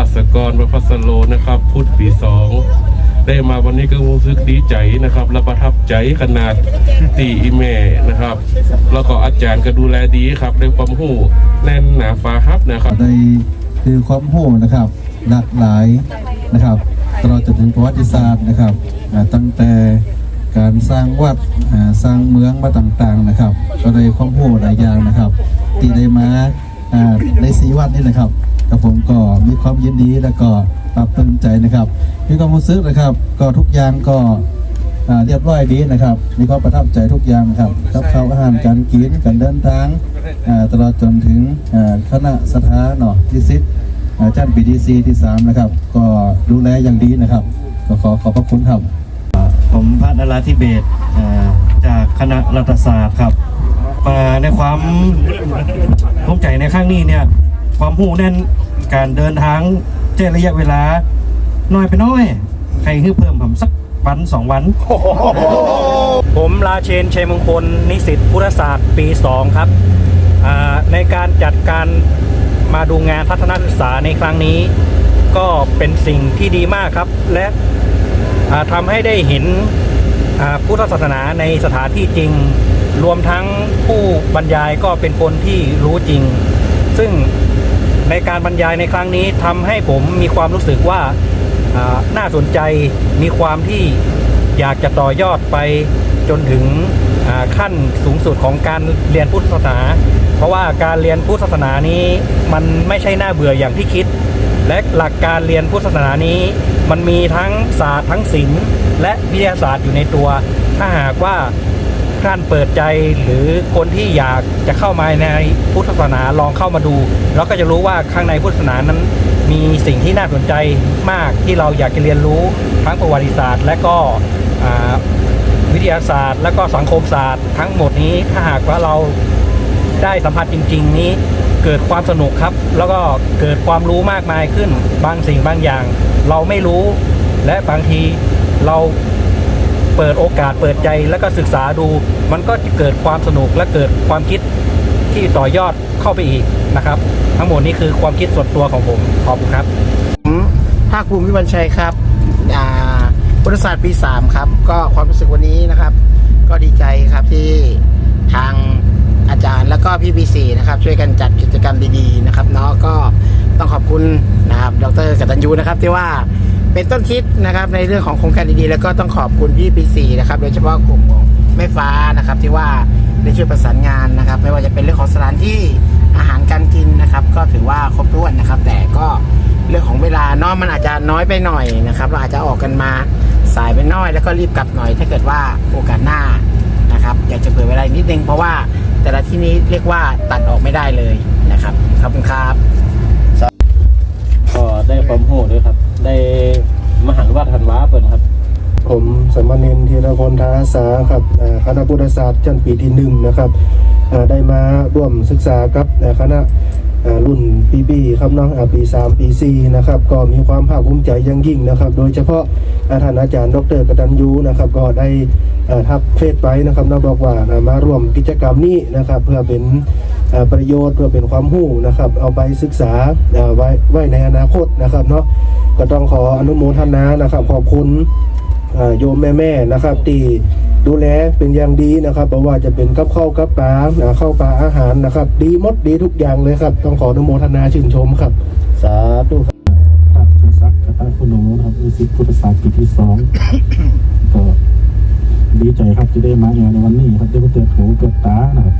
าสกรประพัสโลนะครับพุทธปีสองได้มาวันนี้ก็รู้สึกดีใจนะครับและประทับใจขนาดตีอีแม่นะครับ แล้วก็อาจารย์ก็ดูแลดีครับด้วยความหูแน่นหนาฟ้าฮับนะครับในคือความโหนะครับหลากหลายนะครับตลอดจนถึงประวัติศาสตร์นะครับตั้งแต่การสร้างวัดสร้างเมืองมาต่างๆนะครับ ก็ได้ความโหหลายอย่างนะครับ ที่ได้มาอ่าในสีวัดนี่นะครับ กับผมก็มีความยินดีแล้วก็ปรับปลื้มใจนะครับ มีความรู้สึกนะครับ ก็ทุกอย่างก็เรียบร้อยดีนะครับ มีความประทับใจทุกอย่างครับกับข้าวอาหารการกินการเดินทางตลอดจนถึงคณะสถานเนาะดิสิตอาจารย์ปีดีซีที่ 3 นะครับ ก็ดูแลอย่างดีนะครับ ก็ขอขอบพระคุณครับ ผมพัฒนราธิเบศจากคณะรัฐศาสตร์ครับมาในความภูมิใจในครั้งนี้เนี่ย ความหูแน่นการเดินทางเจระยะเวลา น้อยไปน้อย ใครคือเพิ่มผมสักวันสองวัน ผมราเชนชัยมงคล นิสิตพุทธศาสตร์ปี 2 ครับ ในการจัดการมาดูงานพัฒนาศึกษาในครั้งนี้ ก็เป็นสิ่งที่ดีมากครับ และทำให้ได้เห็นพุทธศาสนาในสถานที่จริง รวมทั้งผู้บรรยายก็เป็นคนที่รู้จริง ซึ่ง ในการบรรยายในครั้งนี้ทำให้ผมมีความรู้สึกว่าน่าสนใจมีความที่อยากจะต่อยอดไปจนถึงขั้นสูงสุดของการเรียนพุทธศาสนา เพราะว่าการเรียนพุทธศาสนานี้มันไม่ใช่น่าเบื่ออย่างที่คิด และหลักการเรียนพุทธศาสนานี้ มันมีทั้งศาสตร์ทั้งศิลป์และวิทยาศาสตร์อยู่ในตัว ถ้าหากว่า ท่านเปิดใจหรือคนที่อยากจะเข้ามาในพุทธศาสนาลองเข้ามาดู แล้วก็จะรู้ว่าข้างในพุทธศาสนานั้น มีสิ่งที่น่าสนใจมากที่เราอยากจะเรียนรู้ทั้งประวัติศาสตร์ และก็วิทยาศาสตร์ และก็สังคมศาสตร์ ทั้งหมดนี้ถ้าหากว่าเราได้สัมผัสจริง ๆ นี้เกิดความสนุกครับ แล้วก็เกิดความรู้มากมายขึ้นบางสิ่งบางอย่าง เราไม่รู้ และบางทีเรา เปิดโอกาสเปิดใจแล้วก็ศึกษาดู มันก็จะเกิดความสนุกและเกิดความคิดที่ต่อยอดเข้าไปอีกนะครับ ทั้งหมดนี้คือความคิดส่วนตัวของผมขอบคุณครับผมภาคภูมิวิบัญชัยครับอ่าพุทธศาสตร์ปี 3 ครับ ก็ความรู้สึกวันนี้นะครับ ก็ดีใจครับที่ทางอาจารย์แล้วก็พี่ปีสีนะครับ ช่วยกันจัดกิจกรรมดีๆนะครับเนาะก็ต้องขอบคุณนะครับดรกัตัญญูนะครับที่ว่า เป็นต้นคิดนะครับในเรื่องของโครงการดีๆ แล้วก็ต้องขอบคุณพี่ปีสีนะครับโดยเฉพาะกลุ่มของแม่ฟ้านะครับที่ว่าได้ช่วยประสานงานนะครับ ไม่ว่าจะเป็นเรื่องของสถานที่อาหารการกินนะครับ ก็ถือว่าครบถ้วนนะครับ แต่ก็เรื่องของเวลาเนาะมันอาจจะน้อยไปหน่อยนะครับเราอาจจะออกกันมาสายไปน้อย แล้วก็รีบกลับหน่อย ถ้าเกิดว่าโอกาสหน้านะครับ อยากจะเผื่อเวลาอีกนิดนึงเพราะว่าแต่ละที่นี้เรียกว่าตัดออกไม่ได้เลยนะครับขอบคุณครับก็ได้ความโหด้วยครับ ได้มหันวัดหันวาเปิดครับ ผมสมณเณรธีรพลทาอาสาครับคณะพุทธศาสตร์ชั้นปีที่หนึ่งนะครับได้มาร่วมศึกษากับคณะรุ่นปีบีครับนาะอ่าปี3ปี4นะครับก็มีความภาคภูมิใจย่างยิ่งนะครับ โดยเฉพาะอ่าท่านอาจารย์ดรกตัญญูนะครับก็ได้ทักเฟซไปนะครับนาะบอกว่ามาร่วมกิจกรรมนี้นะครับ เพื่อเป็น ประโยชน์เพื่อเป็นความรู้นะครับ เอาไปศึกษาอ่าไว้ไว้ในอนาคตนะครับเนาะก็ต้องขออนุโมทนานะครับ ขอบคุณโยมแม่ๆนะครับที่ดูแลเป็นอย่างดีนะครับเพราะว่าจะเป็นกับข้าวกับปลาอ่าข้าวปลาอาหารนะครับ ดีมดดีทุกอย่างเลยครับ ต้องขออนุโมทนาชื่นชมครับ สาธุครับครับชัยศักดิ์กตาคุณโนนะครับนิสิตพุทธศาสตร์ปีที่สองก็ดีใจครับที่ได้มางานในวันนี้ครับได้มาเจอหูเกิดตานะครับ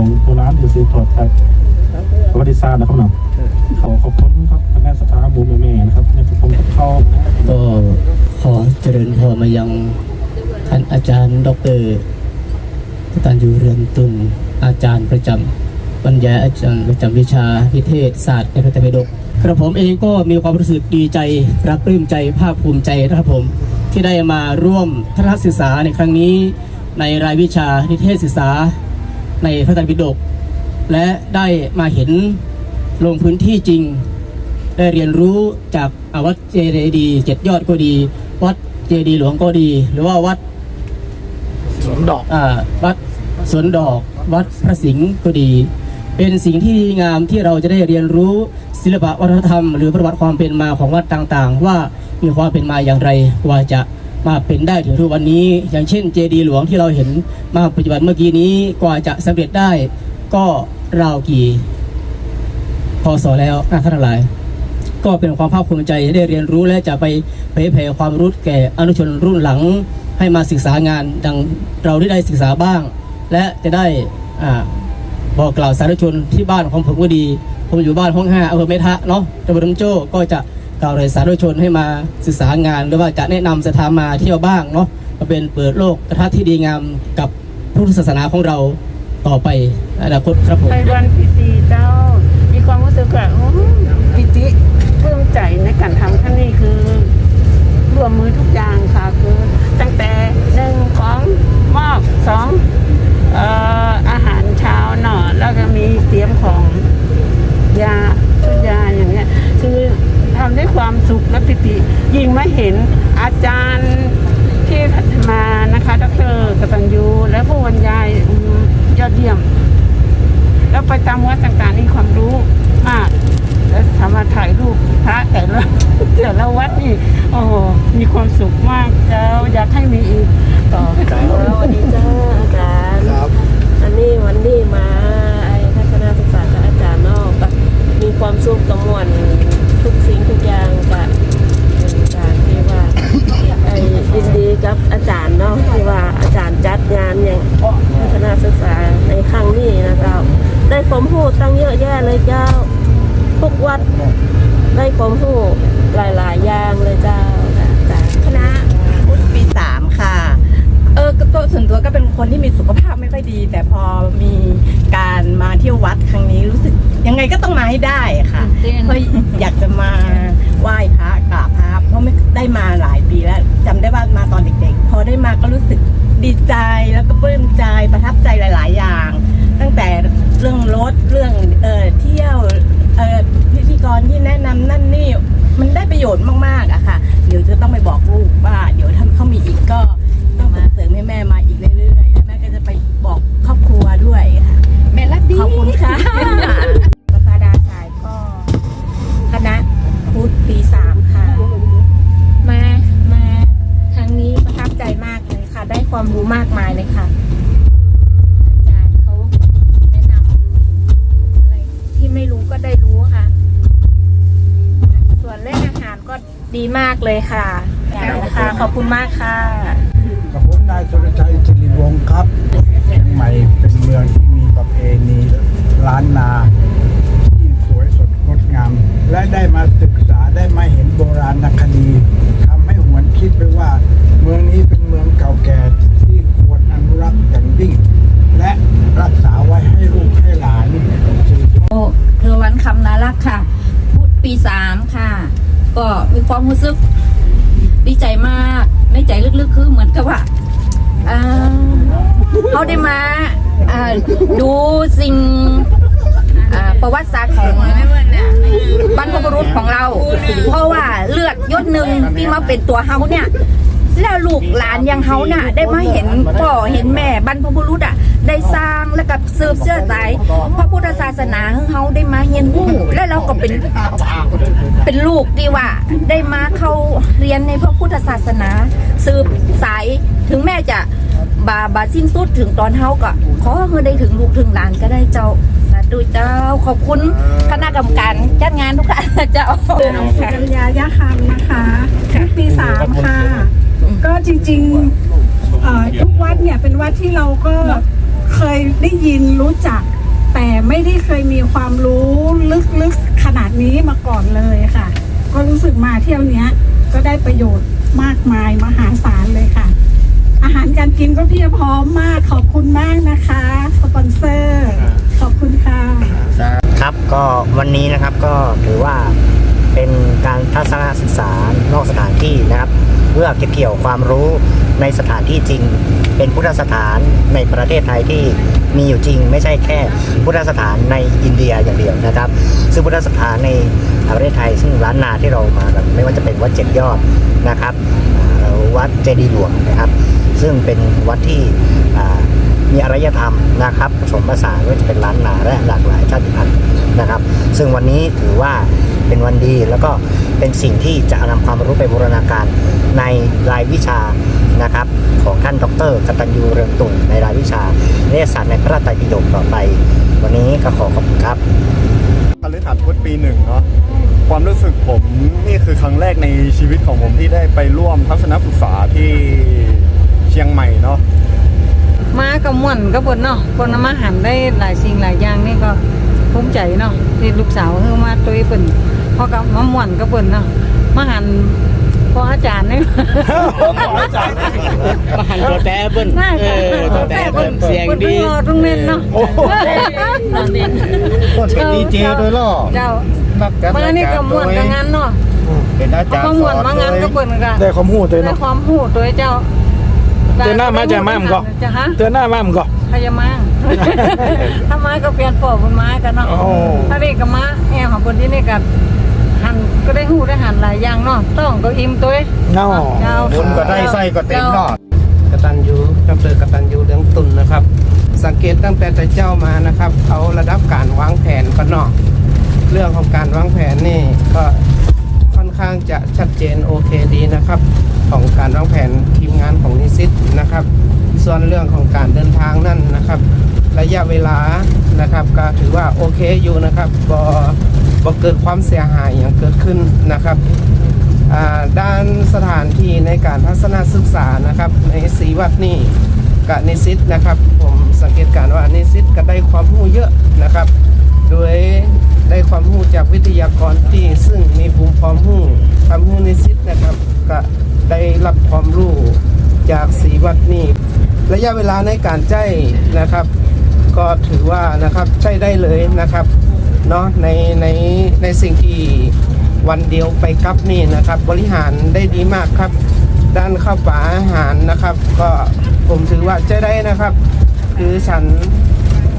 ของโบราณที่สืบทอดจากประวัติศาสตร์นะครับเนาะขอขอบคุณครับคณะสถาบูมแม่ๆนะครับในผมกับเข้าก็ขอเจริญพรมายังท่านอาจารย์ ดรตันยูเรือนตุนอาจารย์ประจำบรรยายอาจารย์ประจำวิชาพิเทศศาสตร์ในพระไตรปิฎกกระผมเองก็มีความรู้สึกดีใจรับปลื้มใจภาคภูมิใจนะครับผม ที่ได้มาร่วมทัศนศึกษาในครั้งนี้ ในรายวิชานิเทศศึกษา ในพระไตรปิฎกและได้มาเห็นลงพื้นที่จริง ได้เรียนรู้จากอ่าวัดเจดีย์เจ็ดยอดก็ดี วัดเจดีย์หลวงก็ดี หรือว่าวัดสวนดอกอ่าวัดสวนดอก วัดพระสิงห์ก็ดี เป็นสิ่งที่ดีงามที่เราจะได้เรียนรู้ศิลปะวัฒนธรรม หรือประวัติความเป็นมาของวัดต่างๆ ว่ามีความเป็นมาอย่างไรกว่าจะ มาเป็นได้ถึงทุกวันนี้ อย่างเช่นเจดีหลวงที่เราเห็นมาปัจจุบันเมื่อกี้นี้กว่าจะสำเร็จได้ก็ราวกี่พศแล้วนะท่านทั้งหลาย ก็เป็นความภาคภูมิใจได้เรียนรู้และจะไปเผยแผ่ความรู้แก่อนุชนรุ่นหลัง ให้มาศึกษางานดังเราได้ได้ศึกษาบ้าง และจะได้บอกกล่าวสาธุชนที่บ้านของผมก็ดี ผมอยู่บ้านห้องห้าอำเภอเมทะเนาะตำบลน้ำโจ้ก็จะ กล่าวเลยสาธุชนให้มาศึกษางานหรือว่าจะแนะนำสถานมาเที่ยวบ้างเนาะมาเป็นเปิดโลกกระทัดที่ดีงามกับพุทธศาสนาของเราต่อไปอนาคตครับผมไปวันปีสีเจ้า มีความรู้สึกว่าโอ้ปิติปลื้มใจในการทำครั้งนี้คือรวมมือทุกอย่างค่ะคือ ตั้งแต่หนึ่งของมอบสองเอ่อาหารเช้าเนาะแล้วก็มีเตรียมของยาอย่างเงี้ย คือ ทำด้วยความสุขและปิติ ยิ่งมาเห็นอาจารย์ที่มานะคะดรกตัญญูและผู้บรรยายยอดเยี่ยม แล้วไปตามวัดต่างๆนี่ความรู้มาก แล้วสามารถถ่ายรูปพระแต่ละ แต่ละวัดนี่ โอ้โห มีความสุขมากเจ้า อยากให้มีอีกต่อ สวัสดีจ้าอาจารย์ ครับ อันนี้วันนี้มาไอ้ทัศนศึกษากับอาจารย์เนอกมีความสุขกระมวลทุกสิ่งทุกอย่างกับอาจารย์ที่ว่าไอ้ยินดีกับอาจารย์เนาะที่ว่าอาจารย์จัดงานอย่างทัศนศึกษาในครั้งนี้นะเจ้าได้ความรู้ตั้งเยอะแยะเลยเจ้า ทุกวัดได้ความรู้หลายๆอย่างเลยเจ้าอาจารย์ คณะพุทธปีสามค่ะ เออก็ตัวส่วนตัวก็เป็นคนที่มีสุขภาพไม่ค่อยดี แต่พอมีการมาเที่ยววัดครั้งนี้รู้สึก ยังไงก็ต้องมาให้ได้ค่ะเพราะอยากจะมาไหว้พระกราบพระเพราะไม่ได้มาหลายปีแล้วจำได้ว่ามาตอนเด็กๆ พอได้มาก็รู้สึกดีใจแล้วก็ปลื้มใจประทับใจหลาย ๆ อย่าง ตั้งแต่เรื่องรถเรื่องเออเที่ยวเออพิธีกรที่แนะนำนั่นนี่มันได้ประโยชน์มากๆอะค่ะ เดี๋ยวจะต้องไปบอกลูกว่า เดี๋ยวถ้าเขามีอีกก็ต้องส่งเสริมให้แม่มาอีกเรื่อยๆแล้วแม่ก็จะไปบอกครอบครัวด้วยค่ะ แม่รักดีขอบคุณค่ะ ค่ะได้ความรู้มากมายเลยค่ะ อาจารย์เขาแนะนำอะไรที่ไม่รู้ก็ได้รู้ค่ะ ส่วนเรื่องอาหารก็ดีมากเลยค่ะค่ะขอบคุณมากค่ะกับผมนายสุรชัยสิริวงศ์ครับเชียงใหม่เป็นเมืองที่มีประเพณีล้านนาที่สวยสดงดงาม และได้มาศึกษาได้มาเห็นโบราณคดีทำให้หวน คิดไปว่า เมืองนี้เป็นเมืองเก่าแก่ที่ควรอนุรักษ์อย่างยิ่ง และรักษาไว้ให้ลูกให้หลานสืบทอดเรือวันคำนารักค่ะ พูดปีสามค่ะ ก็มีความรู้สึกดีใจมากในใจลึกๆคือเหมือนกับว่าเขาได้มาดูสิ่ง อ่าประวัติศาสตร์ของบรรพบุรุษของเรา เพราะว่าเลือดยศหนึ่งที่มาเป็นตัวเฮาเนี่ย แล้วลูกหลานอยังเฮาน่ะ ได้มาเห็นพ่อเห็นแม่บรรพบุรุษอะ ได้สร้างแล้วก็สืบเชื้อสายพระพุทธศาสนาของเฮาได้มาเรียนรู้และเราก็เป็นเป็นลูกดีว่า ได้มาเข้าเรียนในพระพุทธศาสนา สืบสายถึงแม่จะบาบาสิ้นสุดถึงตอนเฮาก็ขอให้ได้ถึงลูกถึงหลานก็ได้เจ้า สาธุเจ้าขอบคุณคณะกรรมการจัดงานทุกท่านเจ้ากัญญายาคำนะคะปีสามค่ะ ก็จริงๆเอ่อทุกวัดเนี่ยเป็นวัดที่เราก็เคยได้ยินรู้จัก แต่ไม่ได้เคยมีความรู้ลึกๆขนาดนี้มาก่อนเลยค่ะ ก็รู้สึกมาเที่ยวเนี้ย ก็ได้ประโยชน์มากมายมหาศาลเลยค่ะ อาหารการกินก็เพียบพร้อมมากขอบคุณมากนะคะ สปอนเซอร์ขอบ คุณค่ะ ครับก็วันนี้นะครับก็ถือว่าเป็นการทัศนศึกษานอกสถานที่นะครับ เพื่อเก็บเกี่ยวความรู้ในสถานที่จริง เป็นพุทธสถานในประเทศไทยที่มีอยู่จริง ไม่ใช่แค่พุทธสถานในอินเดียอย่างเดียวนะครับ ซึ่งพุทธสถานในประเทศไทย ซึ่งล้านนาที่เรามากันไม่ว่าจะเป็นวัดเจ็ดยอดนะครับวัดเจดีย์หลวงนะครับ ซึ่งเป็นวัดที่ มีอารยธรรมนะครับผสมผสานไม่ว่าจะเป็นล้านนาและหลากหลายชาติพันธุ์นะครับ ซึ่งวันนี้ถือว่าเป็นวันดีแล้วก็เป็นสิ่งที่จะนำความรู้ไปบูรณาการในรายวิชานะครับของท่านดรกตัญญูเรืองตุ่นในรายวิชาเนศศาสตร์ในพระไตรปิฎกต่อไป วันนี้ก็ขอขอบคุณครับคฤหัสถ์พุทธปีหนึ่งเนาะความรู้สึกผมนี่คือครั้งแรกในชีวิตของผมที่ได้ไปร่วมทัศนศึกษาที่เชียงใหม่เนาะ มากับม่วนกับเพิ่นเนาะคนเอามาหันได้หลายสิ่งหลายอย่างนี่ก็ภูมิใจเนาะที่ลูกสาวเฮามาตัวเพิ่นพอกับมาม่วนกับเพิ่นเนาะมาหันพออาจารย์นี่มาหันตัวแต่เบิ้ลน่าเออตัวแต่เบิ้ลเสียงดีเพิ่นรอตรงนั้นเนาะดีเจโดยล่อเจ้ามานี่ก็ม่วนกับงานเนาะเป็นอาจารย์มาม่วนมางานกับเพิ่นก็ได้ความรู้ตัวได้เนาะความรู้ตัวเจ้า เตือนหน้ามาจะมามันก็จะฮะเตือนหน้ามามันก็พยามาถ้ามาก็เปลี่ยนปอบนมากันเนาะโอ้ถ้าเด็กก็มาแอวของคนที่นี่กันหันก็ได้หูได้หันหลายอย่างเนาะต้องก็อิ่มตัวเนาะเจ้าบุญก็ได้ไส้ก็เต็มเนาะกตัญญูดรกตัญญูเรื่องตุนนะครับ สังเกตตั้งแต่แต่เจ้ามานะครับเขาระดับการวางแผนก็เนาะเรื่องของการวางแผนนี่ก็ค่อนข้างจะชัดเจนโอเคดีนะครับ ของการวางแผนทีมงานของนิสิตนะครับ ส่วนเรื่องของการเดินทางนั่นนะครับ ระยะเวลานะครับ ก็ถือว่าโอเคอยู่นะครับบบ่เกิดความเสียหายอย่างเกิดขึ้นนะครับด้านสถานที่ในการทัศนศึกษานะครับในสีวัดนี่กับนิสิตนะครับ ผมสังเกตการณ์ว่านิสิตก็ได้ความรู้เยอะนะครับ โดยได้ความรู้จากวิทยากรที่ซึ่งมีภูมิความรู้ทำให้นิสิตนะครับก็ ได้รับความรู้จากสีวัดนี่ระยะเวลาในการใจนะครับ ก็ถือว่านะครับใช้ได้เลยนะครับเนาะในในในสิ่งที่วันเดียวไปกับนี่นะครับ บริหารได้ดีมากครับ ด้านข้าวปลาอาหารนะครับ ก็ผมถือว่าจะได้นะครับ คือฉัน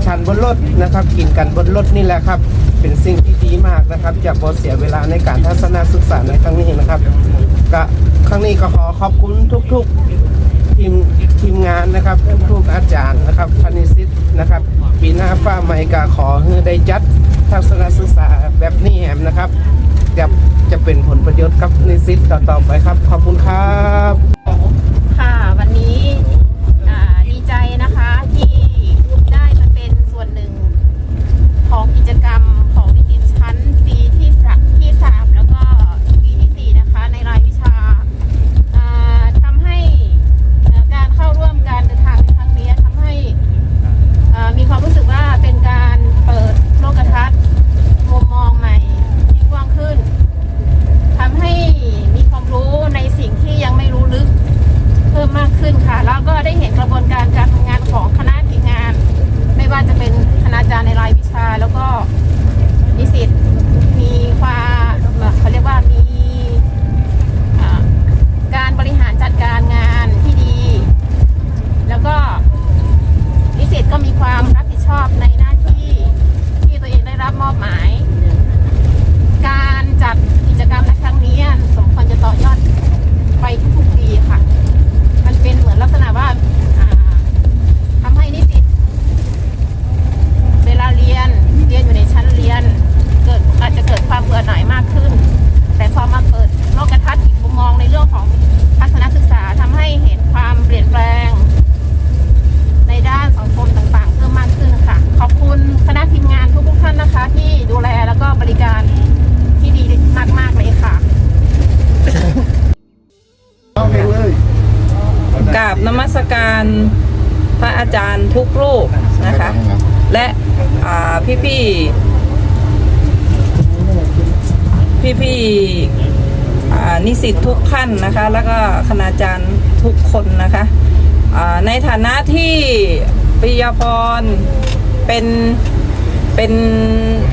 ฉันบนรถนะครับ กินกันบนรถนี่แหละครับ เป็นสิ่งที่ดีมากนะครับ จะบอเสียเวลาในการทัศนศึกษาในครั้งนี้นะครับก็ครั้งนี้ก็ขอขอบคุณทุกๆทีมทีมงานนะครับทุกๆอาจารย์นะครับพนิสิตนะครับปีหน้าฟ้าใหม่ก็ขอให้ได้จัดทัศนศึกษาแบบนี้แหมนะครับจะจะเป็นผลประโยชน์กับนิสิตต่อๆไปครับ ขอบคุณครับ ค่ะวันนี้อ่าดีใจนะคะที่ได้มาเป็นส่วนหนึ่งของกิจกรรมของนิสิตชั้นปีที่สะที่สามแล้วก็ปีที่สี่นะคะ ในรายวิชาอ่าทำให้เอ่อการเข้าร่วมการเดินทางในครั้งนี้ทำให้อ่ามีความรู้สึกว่าเป็นการเปิดโลกทัศน์มุมมองใหม่ที่กว้างขึ้นทำให้มีความรู้ในสิ่งที่ยังไม่รู้ลึก เพิ่มมากขึ้นค่ะ แล้วก็ได้เห็นกระบวนการการทำงานของคณะทีมงาน ไม่ว่าจะเป็นคณาจารย์ในรายวิชา แล้วก็นิสิตมีความเขาเรียกว่ามีอ่าการบริหารจัดการงานที่ดี แล้วก็นิสิตก็มีความรับผิดชอบในหน้าที่ที่ตัวเองได้รับมอบหมาย การจัดกิจกรรมในครั้งนี้สมควรจะต่อยอดไปทุกๆปีค่ะ มันเป็นเหมือนลักษณะว่าอ่าทำให้นิสิตเวลาเรียนเรียนอยู่ในชั้นเรียน เกิดอาจจะเกิดความเบื่อหน่ายมากขึ้น แต่พอมาเปิดโลกทัศน์อีกมุมมองในเรื่องของทัศนศึกษาทำให้เห็นความเปลี่ยนแปลง ในด้านสังคมต่างๆ เพิ่มมากขึ้นค่ะ ขอบคุณคณะทีมงานทุกๆท่านนะคะ ที่ดูแลแล้วก็บริการที่ดีมากๆเลยค่ะ กราบ นมัสการพระอาจารย์ทุกรูปนะคะ และพี่พี่พี่พี่นิสิตทุกท่านนะคะ แล้วก็คณาจารย์ทุกคนนะคะในฐานะที่ปิยพรเป็นเป็น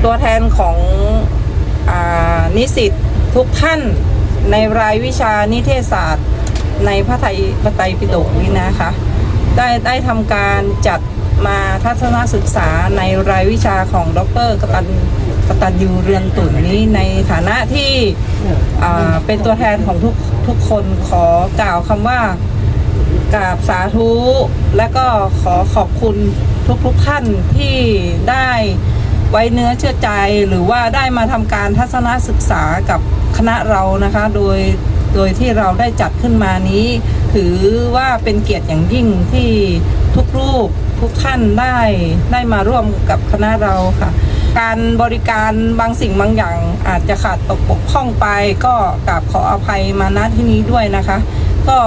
ตัวแทนของอนิสิตทุกท่านในรายวิชานิเทศศาสตร์ ในพระไตรพระไตรปิฎกนี้นะคะ ได้ได้ทำการจัดมาทัศนศึกษาในรายวิชาของดรกตันกตันยูเรือนตุ่นนี้ในฐานะที่เป็นตัวแทนของทุกทุกคนขอกล่าวคำว่ากราบสาธุ และก็ขอขอบคุณทุกๆท่านที่ได้ไว้เนื้อเชื่อใจหรือว่าได้มาทำการทัศนศึกษากับคณะเรานะคะ โดย โดยที่เราได้จัดขึ้นมานี้ ถือว่าเป็นเกียรติอย่างยิ่งที่ทุกรูปทุกท่านได้ได้มาร่วมกับคณะเราค่ะ การบริการบางสิ่งบางอย่างอาจจะขาดตกบกพร่องไป ก็กราบขออภัยมาณที่นี้ด้วยนะคะ ก็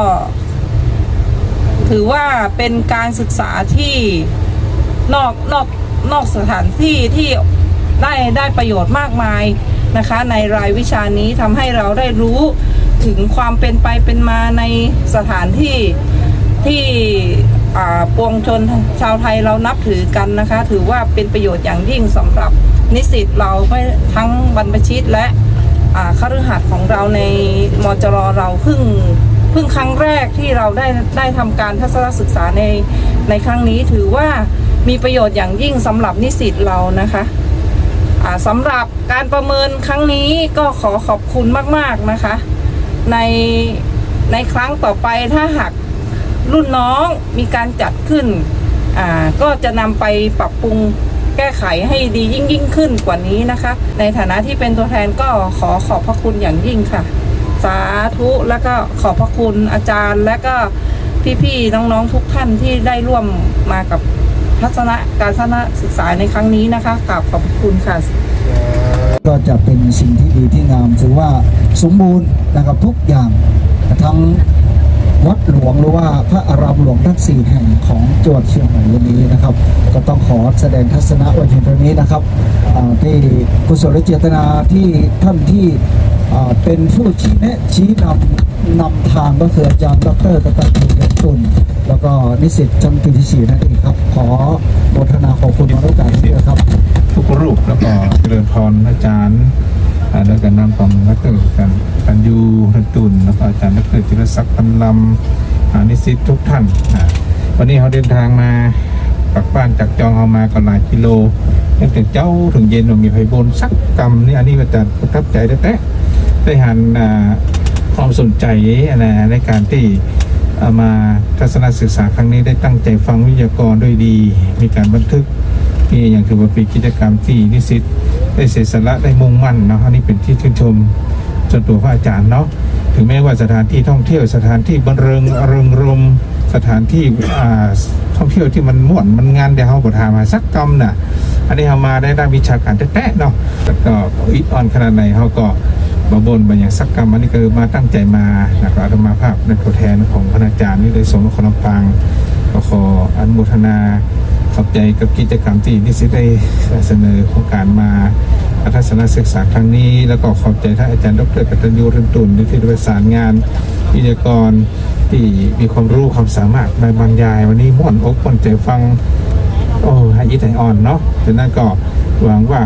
ถือว่าเป็นการศึกษาที่นอกนอกนอกสถานที่ที่ได้ได้ประโยชน์มากมายนะคะ ในรายวิชานี้ทำให้เราได้รู้ ถึงความเป็นไปเป็นมาในสถานที่ที่ปวงชนชาวไทยเรานับถือกันนะคะ ถือว่าเป็นประโยชน์อย่างยิ่งสำหรับนิสิตเราไม่ทั้งบรรพชิตและอ่าคฤหัสถ์ของเราในมจรเราเพิ่งเพิ่งครั้งแรกที่เราได้ได้ทำการทัศนศึกษาในในครั้งนี้ถือว่ามีประโยชน์อย่างยิ่งสำหรับนิสิตเรานะคะสำหรับการประเมินครั้งนี้ก็ขอขอบคุณมาก ๆ นะคะ ในในครั้งต่อไปถ้าหากรุ่นน้องมีการจัดขึ้นอ่าก็จะนำไปปรับปรุงแก้ไขให้ดียิ่งยิ่งขึ้นกว่านี้นะคะ ในฐานะที่เป็นตัวแทนก็ขอขอบพระคุณอย่างยิ่งค่ะ สาธุแล้วก็ขอบพระคุณอาจารย์ และก็พี่ๆน้องๆทุกท่านที่ได้ร่วมมากับทัศนะการทัศนศึกษาในครั้งนี้นะคะกราบขอบพระคุณค่ะ ก็จะเป็นสิ่งที่ดีที่งามถือว่าสมบูรณ์นะครับทุกอย่างทั้ง วัดหลวงหรือว่าพระอารามหลวงทั้งสี่แห่งของจังหวัดเชียงใหม่วันนี้นะครับ ก็ต้องขอแสดงทัศนะไว้เพียงเท่านี้นะครับที่กุศลเจตนาที่ท่านที่เป็นผู้ชี้แนะชี้นำนำทางก็คืออาจารย์ดรกตันติเล็กตุนแล้วก็นิสิตชั้นปีที่สี่นั่นเองครับ ขอโมทนาขอบคุณมาด้วยกันด้ครับทุกรูปแล้วก็เจริญพรอาจารย์ อ่าโดยการนำของนักเตะกันกันยูนันตุนแล้วก็อาจารย์นักเตะจิรศักดิ์พันลำอนิสิตทุกท่านวันนี้เขาเดินทางมาปักบ้านจากจองเอามาก็หลายกิโลตั้งแต่เจ้าถึงเย็นมีไฟบนสักกรรมนี่อันนี้ก็จะประทับใจแต่แต่ได้หันความสนใจนะในการที่ มาทัศนศึกษาครั้งนี้ได้ตั้งใจฟังวิทยากรด้วยดี มีการบันทึกนี่อย่างถือว่าเป็นกิจกรรมที่นิสิตได้เสียสละได้มุ่งมั่นเนาะอันนี้เป็นที่ชื่นชมส่วนตัวพระอาจารย์เนาะถึงแม้ว่าสถานที่ท่องเที่ยวสถานที่บันเริงอารมณ์รม สถานที่อ่าท่องเที่ยวที่มันม่วนมันงานเดี๋ยวเขาบทามาสักกรรมน่ะอันนี้เขามาได้ด้านวิชาการแท้ๆเนาะแล้วก็อิดอ่อนขนาดไหนเขาก็ บาบนบาอย่างสักกรรมอันนี้คือมาตั้งใจมานะครับอาตมาภาพในตัวแทนของคณาจารย์นี่โดยสมนครลำปางก็ขออนุโมทนาขอบใจกับกิจกรรมที่นิสิตได้เสนอโครงการมาทัศนศึกษาครั้งนี้ แล้วก็ขอบใจท่านอาจารย์ดรกตัญญูริมตุลที่ได้ประสานงานวิทยากรที่มีความรู้ความสามารถมาบรรยาย วันนี้ม่วนอกม่วนใจฟังโอ้ให้ยิดให้อ่อนเนาะฉะนั้นก็หวังว่า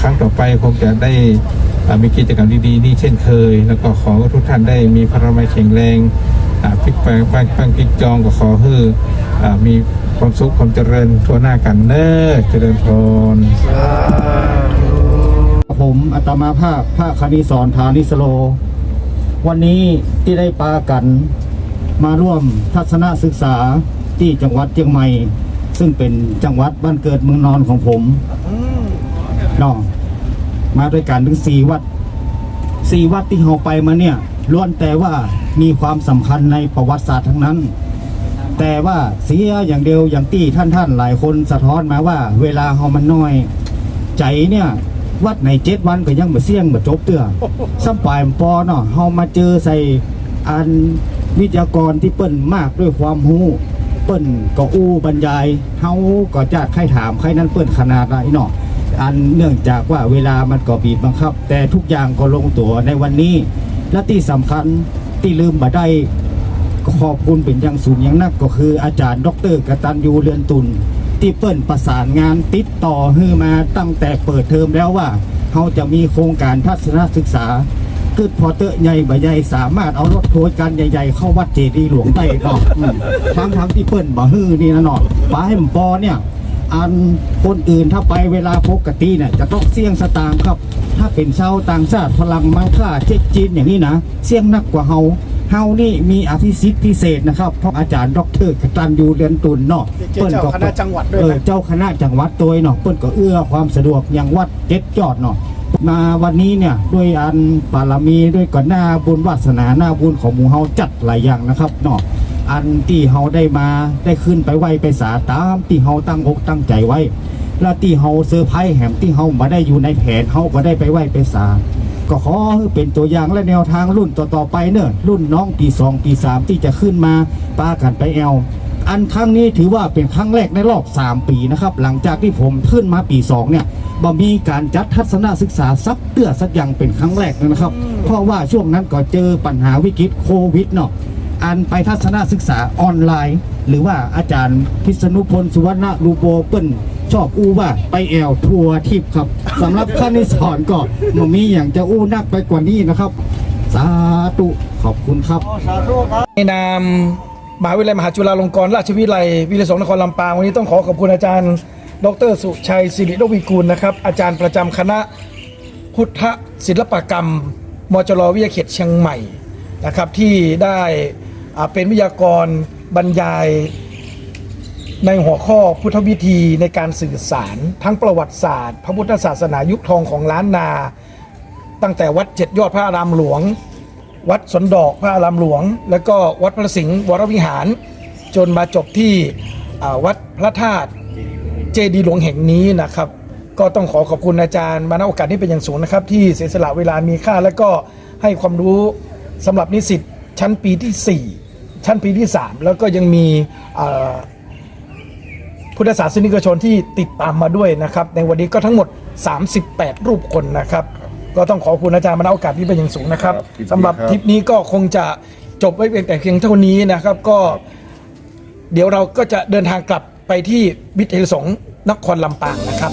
ครั้งต่อไปคงจะได้ มีกิจกรรมดีๆนี่เช่นเคย แล้วก็ขอทุกท่านได้มีพลังแข็งแรงพลิกแปลงแปลงแปลงพลิกจองก็ขอให้อ่ามีความสุขความเจริญทั่วหน้ากันเนอเจริญพรผมอัตมาภาพภาคคณิสอนฐานิสโล วันนี้ที่ได้ปากันมาร่วมทัศนศึกษาที่จังหวัดเชียงใหม่ ซึ่งเป็นจังหวัดบ้านเกิดเมืองนอนของผมเนาะ มาด้วยกันถึงสี่วัดสี่วัดที่เราไปมาเนี่ยล้วนแต่ว่ามีความสำคัญในประวัติศาสตร์ทั้งนั้น แต่ว่าเสียอย่างเดียวอย่างที่ท่านท่านๆหลายคนสะท้อนมาว่า เวลาเรามันน้อย ใจเนี่ยวัดในเจ็ดวันก็ยังมาเสี่ยงมาจบเตือสัมปายปอเนาะเฮามาเจอใส่อันวิทยากรที่เปิ้นมากด้วยความรู้เปิ้นก็อู้บรรยายเฮาก็จะใครถามใครนั้นเปิ้นขนาดไหนเนาะ อันเนื่องจากว่าเวลามันก็บีบบังคับ แต่ทุกอย่างก็ลงตัวในวันนี้ และที่สำคัญที่ลืมบ่ได้ขอบคุณเป็นอย่างสูงอย่างนักก็คืออาจารย์ดรกตันยูเรือนตุนที่เปิ้นประสานงานติดต่อฮือมาตั้งแต่เปิดเทอมแล้วว่าเขาจะมีโครงการทัศนศึกษาเกิดพอเตอใหญ่บใหญ่สามารถเอารถโทยกันใหญ่ๆเข้าวัดเจดีย์หลวงได้เนาะอืมทั้งทั้งๆที่เปิ้นบ่ฮือนี่นะเนาะป้าให้มปอเนี่ย อันคนอื่นถ้าไปเวลาปกติเนี่ยจะต้องเสี่ยงสตางค์ครับ ถ้าเป็นชาวต่างชาติพลังมังค่าเจ๊กจีนอย่างนี้นะเสี่ยงนักกว่าเฮาเฮานี่มีอภิสิทธิ์พิเศษนะครับเพราะอาจารย์ดรกตันยูเรียนตุนเนาะเจ้าคณะจังหวัดด้วยนะเออเจ้าคณะจังหวัดตัวเนาะเปิ้นก็เอื้อความสะดวกอย่างวัดเจ็ดยอดเนาะมาวันนี้เนี่ยด้วยอันบารมีด้วยก่อนหน้าบุญวาสนาหน้าบุญของหมู่เฮาจัดหลายอย่างนะครับเนาะ อันที่เฮาได้มาได้ขึ้นไปไหวไปสาตามที่เฮาตั้งอกตั้งใจไว้แล้วที่เฮาเซอร์ไพรส์แหมที่เฮามาได้อยู่ในแผนเฮาก็ได้ไปไหวไปสาก็ขอเป็นตัวอย่างและแนวทางรุ่นต่อๆไปเนอะรุ่นน้องปีสองปีสามที่จะขึ้นมาป้ากันไปแอลอันครั้งนี้ถือว่าเป็นครั้งแรกในรอบ 3 ปีนะครับ หลังจากที่ผมขึ้นมาปี 2 เนี่ยบ่มีการจัดทัศนศึกษาซักเตื้อสักอย่างเป็นครั้งแรกนะครับ เพราะว่าช่วงนั้นก็เจอปัญหาวิกฤตโควิดเนาะ อันไปทัศนศึกษาออนไลน์ หรือว่าอาจารย์พิษณุพลสุวรรณรูโบเปิ้ลชอบอู้ว่าไปแอลทัวร์ทิพย์ครับสำหรับขั้นที่สอนก็มันมีอย่างจะอู้นักไปกว่านี้นะครับ สาธุขอบคุณครับในนามมหาวิทยาลัยมหาจุฬาลงกรณราชวิทยาลัยวิทยาสงฆ์นครลำปางวันนี้ต้องขอขอบคุณอาจารย์ ดรสุชัยศิริโรวิกูลนะครับ อาจารย์ประจำคณะพุทธศิลปกรรมมจรวิทยาเขตเชียงใหม่นะครับที่ได้อ่า เป็นวิทยากรบรรยายในหัวข้อพุทธวิธีในการสื่อสาร ทั้งประวัติศาสตร์ พระพุทธศาสนายุคทองของล้านนา ตั้งแต่วัดเจ็ดยอดพระอารามหลวง วัดสนดอกพระอารามหลวง แล้วก็วัดพระสิงห์วรวิหาร จนมาจบที่วัดพระธาตุเจดีหลวงแห่งนี้นะครับ ก็ต้องขอขอบคุณอาจารย์มาณโอกาสนี้เป็นอย่างสูงนะครับ ที่เสียสละเวลามีค่า และก็ให้ความรู้สำหรับนิสิตชั้นปีที่ 4 ชั้นปีที่ 3 แล้วก็ยังมีอ่าพุทธศาสนิกชนที่ติดตามมาด้วยนะครับ ในวันนี้ก็ทั้งหมด 38 รูปคนนะครับ ก็ต้องขอบคุณอาจารย์มาณโอกาสนี้เป็นอย่างสูงนะครับสำหรับ ทริปนี้ก็คงจะจบไว้เพียงแต่เพียงเท่านี้นะครับ ก็ เดี๋ยวเราก็จะเดินทางกลับไปที่วิทยาลัยสงฆ์นครลำปางนะครับ